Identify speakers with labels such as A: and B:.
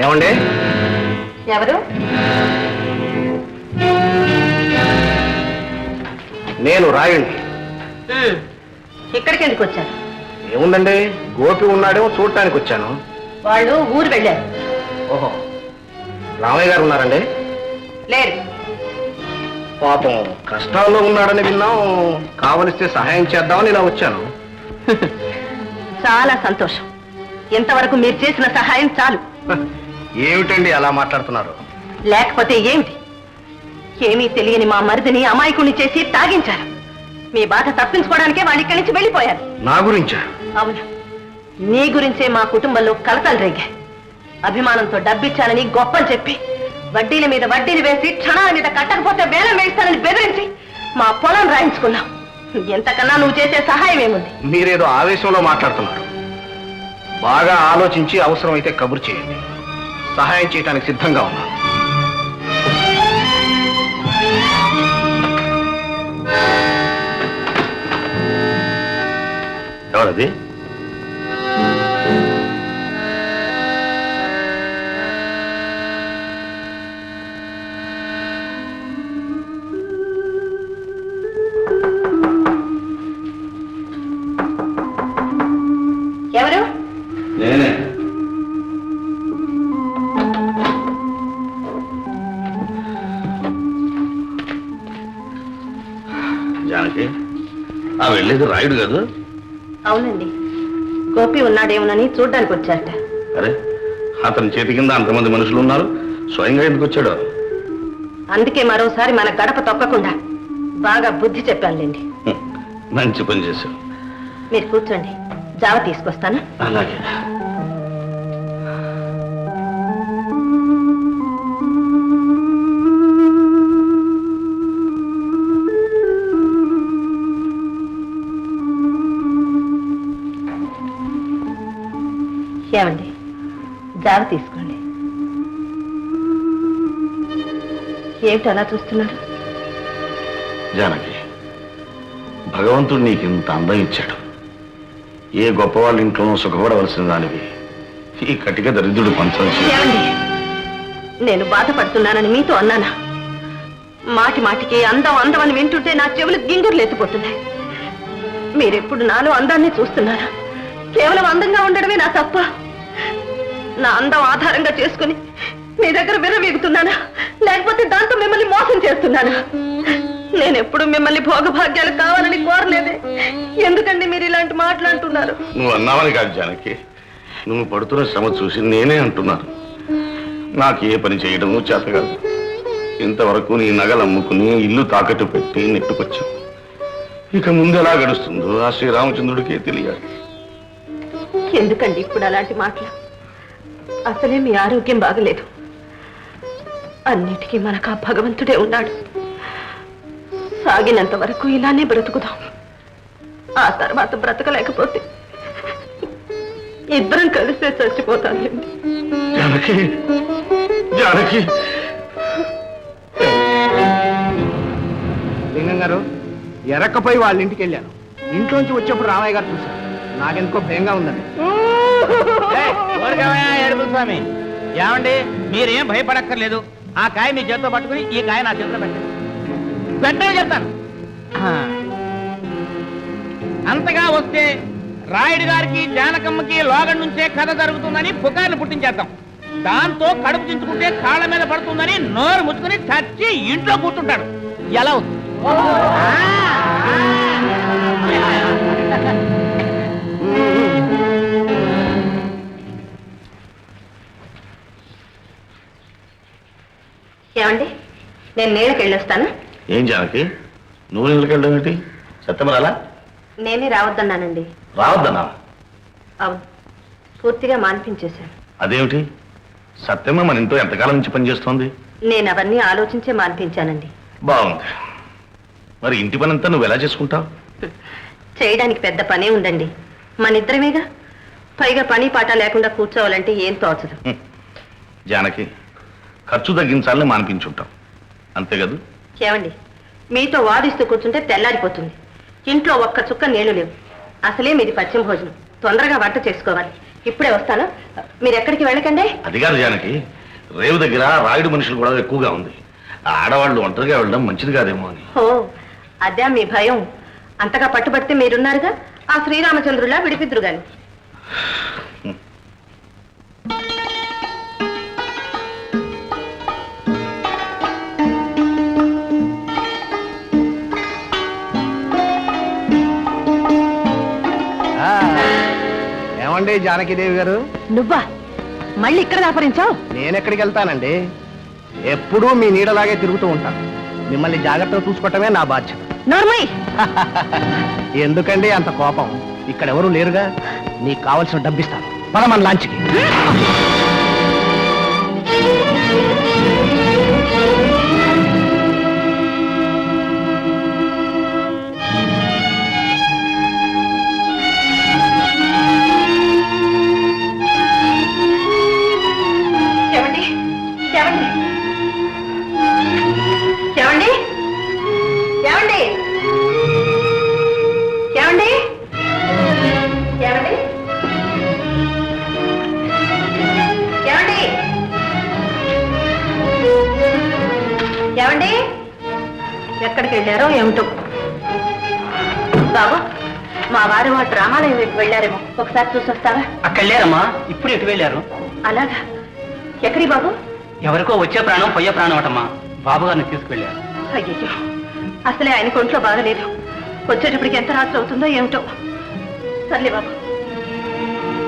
A: ఏమండి?
B: ఎవరు?
A: నేను రాయండి
B: ఇక్కడికి ఎందుకు వచ్చారు?
A: ఏముందండి? గోపి ఉన్నాడేమో చూడటానికి వచ్చాను.
B: వాళ్ళు ఊరు వెళ్ళారు.
A: ఓహో. రామయ్య గారు ఉన్నారండి?
B: లేరు.
A: పాపం కష్టాల్లో ఉన్నాడని విన్నాం. కావలిస్తే సహాయం చేద్దామని ఇలా వచ్చాను.
B: చాలా సంతోషం. ఇంతవరకు మీరు చేసిన సహాయం చాలు.
A: ఏమిటండి అలా మాట్లాడుతున్నారు?
B: లేకపోతే ఏమిటి? ఏమీ తెలియని మా మరిదిని అమాయకుని చేసి తాగించారు. మీ బాధ తప్పించుకోవడానికే వాళ్ళు ఇక్కడి నుంచి వెళ్ళిపోయారు.
A: నా గురించా?
B: అవును. నీ గురించే మా కుటుంబంలో కలతలు రేగాయి. అభిమానంతో డబ్బిచ్చానని గొప్పలు చెప్పి వడ్డీల మీద వడ్డీలు వేసి క్షణాల మీద కట్టకపోతే వేలం వేస్తానని బెదిరించి మా పొలం రాయించుకున్నాం. ఎంతకన్నా నువ్వు చేసే సహాయం ఏముంది?
A: మీరేదో ఆవేశంలో మాట్లాడుతున్నారు. బాగా ఆలోచించి అవసరమైతే కబురు చేయండి. సహాయం చేయడానికి సిద్ధంగా ఉన్నా. ఎవరది? వెళ్ళేది రాయుడు కాదు?
B: అవునండి. గోపి ఉన్నాడేమోనని చూడ్డానికి వచ్చారట.
A: అరే అతని చేతి కింద అంతమంది మనుషులు ఉన్నారు. స్వయంగా ఎందుకు వచ్చాడు?
B: అందుకే మరోసారి మన గడప తొక్కకుండా బాగా బుద్ధి చెప్పానులేండి.
A: మంచి పని చేశావు.
B: మీరు కూర్చోండి. జావ తీసుకొస్తాను.
A: అలాగే.
B: జావ తీసుకోండి. ఏమిటి అలా చూస్తున్నారు?
A: జానకి భగవంతుడు నీకు ఇంత అందం ఇచ్చాడు. ఏ గొప్ప వాళ్ళ ఇంట్లోనూ సుఖపడవలసిన దానివి ఈ కటిక దరిద్రుడు పంచం
B: ఏమండి? నేను బాధపడుతున్నానని మీతో అన్నానా? మాటి మాటికి అందం అందం అని వింటుంటే నా చెవులు గింగుర్లు ఎత్తిపోతున్నాయి. మీరెప్పుడు నాలో అందాన్ని చూస్తున్నారా? కేవలం అందంగా ఉండడమే నా తప్ప నా అందం ఆధారంగా చేసుకుని మీ దగ్గర విర్రవీగుతున్నానా? లేకపోతే దాంతో మిమ్మల్ని మోసం చేస్తున్నానా? నేను ఎప్పుడు మిమ్మల్ని భోగభాగ్యాలు కావాలని కోరలేదే. ఎందుకండి మీరు ఇలాంటి మాట్లాడుతున్నారు?
A: నువ్వు అన్నావని కాదు జానకి. నువ్వు పడుతున్న శ్రమ చూసి నేనే అంటున్నాను. నాకు ఏ పని చేయడము చేత కాదు ఇంతవరకు నీ నగలు అమ్ముకుని ఇల్లు తాకట్టు పెట్టి నెట్టుకొచ్చావు. ఇక ముందు ఎలా గడుస్తుందో ఆ శ్రీరామచంద్రుడికే తెలియాలి.
B: ఎందుకండి ఇప్పుడు అలాంటి మాటలు? అసలే మీ ఆరోగ్యం బాగలేదు. అన్నిటికీ మనకు ఆ భగవంతుడే ఉన్నాడు. సాగినంత వరకు ఇలానే బ్రతుకుదాం. ఆ తర్వాత బ్రతకలేకపోతే ఇద్దరం కలిసే చచ్చిపోతానండి
A: జానకి జానకి.
C: లింగం గారు ఎరక్కపై వాళ్ళ ఇంటికి వెళ్ళాను. ఇంట్లోంచి వచ్చేప్పుడు రామయ్య గారు చూశాను నాకెందుకో భయంగా ఉందండి.
D: స్వామి ఏమండి మీరేం భయపడక్కర్లేదు. ఆ కాయ మీ చేతితో పట్టుకుని ఈ కాయ నా చేతిలో పెట్టండి. వెంటనే చెప్తాను. అంతగా వస్తే రాయుడు గారికి జానకమ్మకి లోగం నుంచే కథ జరుగుతుందని పుకార్లు పుట్టించేద్దాం. దాంతో కడుపు చించుకుంటే కాళ్ళ మీద పడుతుందని నోరు ముచ్చుకుని చచ్చి ఇంట్లో కూర్చుంటాడు. ఎలా ఉంది?
B: ఏమండి? నేను నీళ్ళకి వెళ్ళొస్తాను.
A: ఏం జానకి? నువ్వు నీళ్ళకి వెళ్ళడం ఏంటి? సత్యమరాలా
B: నేనే రావద్దన్నానండి.
A: రావద్దనా
B: అవును పూర్తిగా మాన్పించేశాను.
A: అదేమిటి? సత్యమ్మ మన ఇంట్లో ఎంతకాలం నుంచి పనిచేస్తోంది
B: నేను అవన్నీ ఆలోచించే మాన్పించానండి.
A: బాగుంది. మరి ఇంటి పనంతా నువ్వు ఎలా చేసుకుంటావు?
B: చేయడానికి పెద్ద పనే ఉందండి. మన ఇద్దరమేగా? పైగా పని పాట లేకుండా కూర్చోవాలంటే ఏం తోచదు.
A: జానకి ఖర్చు తగ్గించాలని మానిపించుంటాం అంతే కదా?
B: ఏమండి? మీతో వాదిస్తూ కూర్చుంటే తెల్లారిపోతుంది. ఇంట్లో ఒక్క చుక్క నీళ్ళు లేవు. అసలే మీది పశ్చిమ భోజనం. తొందరగా వంట చేసుకోవాలి. ఇప్పుడే వస్తాను. మీరు ఎక్కడికి వెళ్ళకండి?
A: అది కాదు జానకి. రేవు దగ్గర రాయుడు మనుషులు కూడా ఎక్కువగా ఉంది. ఆడవాళ్ళు ఒంటరిగా వెళ్ళడం మంచిది కాదేమో అని.
B: ఓ అదే మీ భయం. అంతగా పట్టుబడితే మీరున్నారుగా? ఆ శ్రీరామచంద్రులా విడిపిద్దురు గాని
C: ఏమండి జానకిదేవి గారు.
B: నువ్వా? మళ్ళీ ఇక్కడ దాపరించావు?
C: నేనెక్కడికి వెళ్తానండి? ఎప్పుడూ మీ నీడలాగే తిరుగుతూ ఉంటాను. మిమ్మల్ని జాగ్రత్తగా చూసుకోవటమే నా బాధ్యత.
B: నోర్మయ్
C: ఎందుకండి అంత కోపం? ఇక్కడ ఎవరు లేరుగా? నీకు కావలసిన డబ్బిస్తాను. మన మన లాంచ్కి.
B: ఏమండి? ఎక్కడికి వెళ్ళారో ఏమిటో? బాబు మా వారు వాటి రామాలయం వైపు వెళ్ళారేమో. ఒకసారి చూసొస్తావా
E: అక్కడ లేరమ్మా ఇప్పుడు ఎటు వెళ్ళారు?
B: అలాగా. ఎక్కడి బాబు?
E: ఎవరికో వచ్చే ప్రాణం పోయే ప్రాణం అటమ్మా. బాబు గారిని తీసుకువెళ్ళారు.
B: అయ్యయ్యో. అసలే ఆయన ఒంట్లో బాగలేదు. వచ్చేటప్పటికి ఎంత రాత్రి అవుతుందో ఏమిటో. సర్లే బాబు.